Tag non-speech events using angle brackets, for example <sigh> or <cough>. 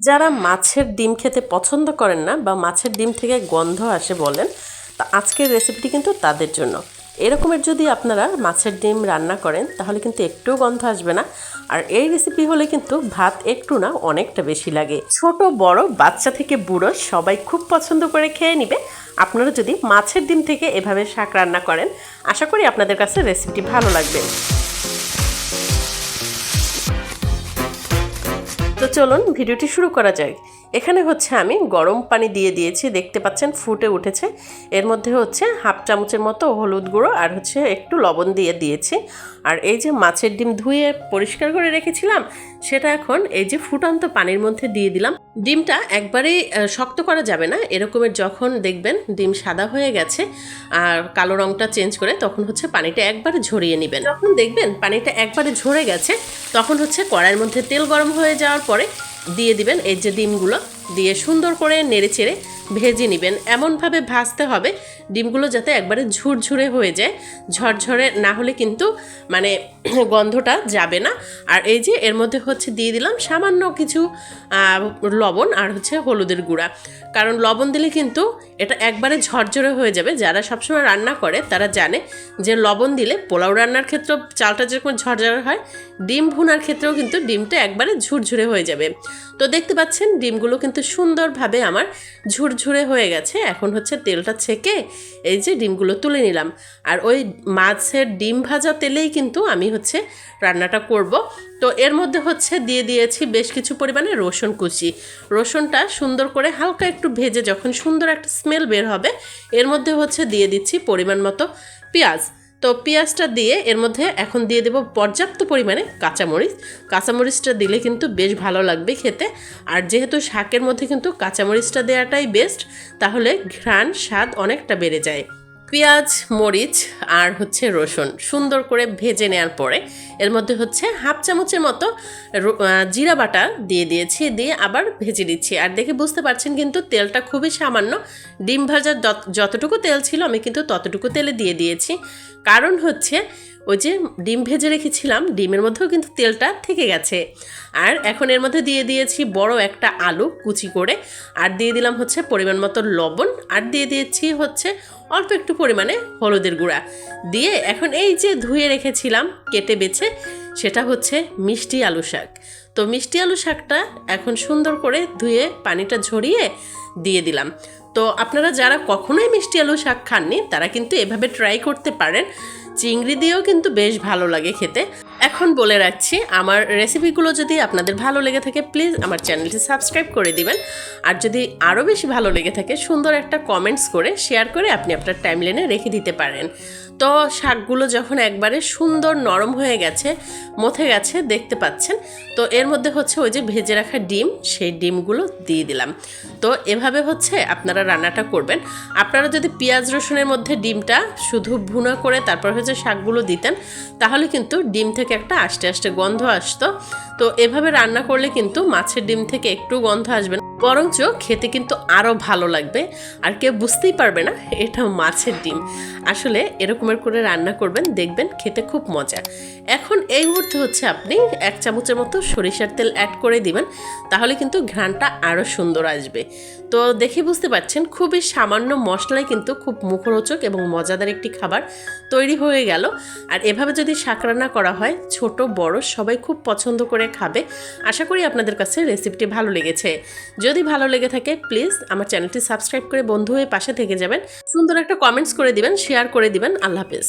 যারা মাছের ডিম খেতে পছন্দ করেন না বা মাছের ডিম থেকে গন্ধ আসে বলেন, তা আজকের রেসিপিটি কিন্তু তাদের জন্য। এরকমের যদি আপনারা মাছের ডিম রান্না করেন, তাহলে কিন্তু একটুও গন্ধ আসবে না। আর এই রেসিপি হলে কিন্তু ভাত একটু না অনেকটা বেশি লাগে। ছোট, বড়, বাচ্চা থেকে বুড়ো সবাই খুব পছন্দ করে খেয়ে নিবে। আপনারা যদি মাছের ডিম থেকে এভাবে শাক রান্না করেন, আশা করি আপনাদের কাছে রেসিপিটি ভালো লাগবে। তো চলুন ভিডিওটি শুরু করা যাক। এখানে হচ্ছে আমি গরম পানি দিয়ে দিয়েছি, দেখতে পাচ্ছেন ফুটে উঠেছে। এর মধ্যে হচ্ছে হাফ চামচের মতো হলুদ গুঁড়ো আর হচ্ছে একটু লবণ দিয়ে দিয়েছি। আর এই যে মাছের ডিম ধুয়ে পরিষ্কার করে রেখেছিলাম, সেটা এখন এই যে ফুটন্ত পানির মধ্যে দিয়ে দিলাম। ডিমটা একবারেই শক্ত করা যাবে না, এরকমের যখন দেখবেন ডিম সাদা হয়ে গেছে আর কালো রংটা চেঞ্জ করে তখন হচ্ছে পানিটা একবারে ঝরিয়ে নেবেন। যখন দেখবেন পানিটা একবারে ঝরে গেছে, তখন হচ্ছে কড়াইয়ের মধ্যে তেল গরম হয়ে যাওয়ার পরে দিয়ে দিবেন। এই যে ডিমগুলো দিয়ে সুন্দর করে নেড়ে চেড়ে ভেজে নেবেন। এমনভাবে ভাজতে হবে, ডিমগুলো যাতে একবারে ঝুরঝুরে হয়ে যায়। ঝরঝরে না হলে কিন্তু মানে <clears throat> গন্ধটা যাবে না। আর এই যে এর মধ্যে হচ্ছে দিয়ে দিলাম সামান্য কিছু লবণ আর হচ্ছে হলুদের গুঁড়া। কারণ লবণ দিলে কিন্তু এটা একবারে ঝরঝরে হয়ে যাবে। যারা সবসময় রান্না করে তারা জানে যে লবণ দিলে পোলাও রান্নার ক্ষেত্রেও চালটা যেরকম ঝরঝরে হয়, ডিম ভুনার ক্ষেত্রেও কিন্তু ডিমটা একবারে ঝুরঝুরে হয়ে যাবে। তো দেখতে পাচ্ছেন, ডিমগুলো কিন্তু সুন্দরভাবে আমার ঝুরঝুরে হয়ে গেছে, এখন হচ্ছে তেলটা ছেঁকে এই যে ডিমগুলো তুলে নিলাম। আর ওই মাছের ডিম ভাজা তেলেই কিন্তু আমি হচ্ছে রান্নাটা করব। তো এর মধ্যে হচ্ছে দিয়ে দিয়েছি বেশ কিছু পরিমাণে রসুন কুচি। রসুনটা সুন্দর করে হালকা একটু ভেজে যখন সুন্দর একটা স্মেল বের হবে, এর মধ্যে হচ্ছে দিয়ে দিচ্ছি পরিমাণ মতো পেঁয়াজ। তো পেঁয়াজটা দিয়ে এর মধ্যে এখন দিয়ে দেবো পর্যাপ্ত পরিমাণে কাঁচামরিচ। কাঁচামরিচটা দিলে কিন্তু বেশ ভালো লাগবে খেতে। আর যেহেতু শাকের মধ্যে কিন্তু কাঁচামরিচটা দেওয়াটাই বেস্ট তাহলে ঘ্রাণ স্বাদ অনেকটা বেড়ে যায়। পেঁয়াজ, মরিচ আর হচ্ছে রসুন সুন্দর করে ভেজে নেওয়ার পরে এর মধ্যে হচ্ছে হাফ চামচের মতো জিরা বাটা দিয়ে দিয়েছি, দিয়ে আবার ভেজে দিচ্ছি আর দেখে বুঝতে পারছেন কিন্তু তেলটা খুবই সামান্য। ডিম ভাজার যত- যতটুকু তেল ছিল আমি কিন্তু ততটুকু তেলে দিয়ে দিয়েছি। কারণ হচ্ছে ওই যে ডিম ভেজে রেখেছিলাম, ডিমের মধ্যেও কিন্তু তেলটা থেকে গেছে। আর এখন এর মধ্যে দিয়ে দিয়েছি বড় একটা আলু কুচি করে। আর দিয়ে দিলাম হচ্ছে পরিমাণ মতো লবণ। আর দিয়ে দিয়েছি হচ্ছে অল্প একটু পরিমাণে হলুদের গুঁড়া দিয়ে এখন এই যে ধুয়ে রেখেছিলাম, কেটে বেছে, সেটা হচ্ছে মিষ্টি আলু শাক। তো মিষ্টি আলু শাকটা এখন সুন্দর করে ধুয়ে পানিটা ঝরিয়ে দিয়ে দিলাম। তো আপনারা যারা কখনোই মিষ্টি আলু শাক খাননি, তারা কিন্তু এভাবে ট্রাই করতে পারেন। চিংড়ি দিয়েও কিন্তু বেশ ভালো লাগে খেতে। এখন বলে রাখছি, আমার রেসিপিগুলো যদি আপনাদের ভালো লেগে থাকে প্লিজ আমার চ্যানেলটি সাবস্ক্রাইব করে দিবেন। আর যদি আরও বেশি ভালো লেগে থাকে, সুন্দর একটা কমেন্টস করে শেয়ার করে আপনি আপনার টাইমলাইনে রেখে দিতে পারেন। তো শাকগুলো যখন একবারে সুন্দর নরম হয়ে গেছে, মথে গেছে, দেখতে পাচ্ছেন, তো এর মধ্যে হচ্ছে ওই যে ভেজে রাখা ডিম, সেই ডিমগুলো দিয়ে দিলাম। তো এভাবে হচ্ছে আপনারা রান্নাটা করবেন। আপনারা যদি পেঁয়াজ, রসুনের মধ্যে ডিমটা শুধু ভুনা করে তারপর হচ্ছে শাকগুলো দিতেন, তাহলে কিন্তু ডিম থেকে একটা আস্তে আস্তে গন্ধ আসতো। তো এভাবে রান্না করলে কিন্তু মাছের ডিম থেকে একটু গন্ধ আসবে না। বরঞ্চ খেতে কিন্তু আরও ভালো লাগবে। আর কেউ বুঝতেই পারবে না, এটা মাছের ডিম। আসলে এরকমের করে রান্না করবেন, দেখবেন খেতে খুব মজা। এখন এই মুহূর্তে হচ্ছে আপনি এক চামচের মতো সরিষার তেল অ্যাড করে দিবেন, তাহলে কিন্তু ঘ্রাণটা আরও সুন্দর আসবে। তো দেখে বুঝতে পারছেন, খুবই সামান্য মশলায় কিন্তু খুব মুখরোচক এবং মজাদার একটি খাবার তৈরি হয়ে গেল। আর এভাবে যদি শাক রান্না করা হয়, ছোট, বড়, সবাই খুব পছন্দ করে খাবে। আশা করি আপনাদের কাছে রেসিপিটি ভালো লেগেছে। যদি ভালো লেগে থাকে প্লিজ আমার চ্যানেলটি সাবস্ক্রাইব করে বন্ধু হয়ে পাশে থেকে যাবেন। সুন্দর একটা কমেন্টস করে দিবেন শেয়ার করে দিবেন। আল্লাহ হাফেজ।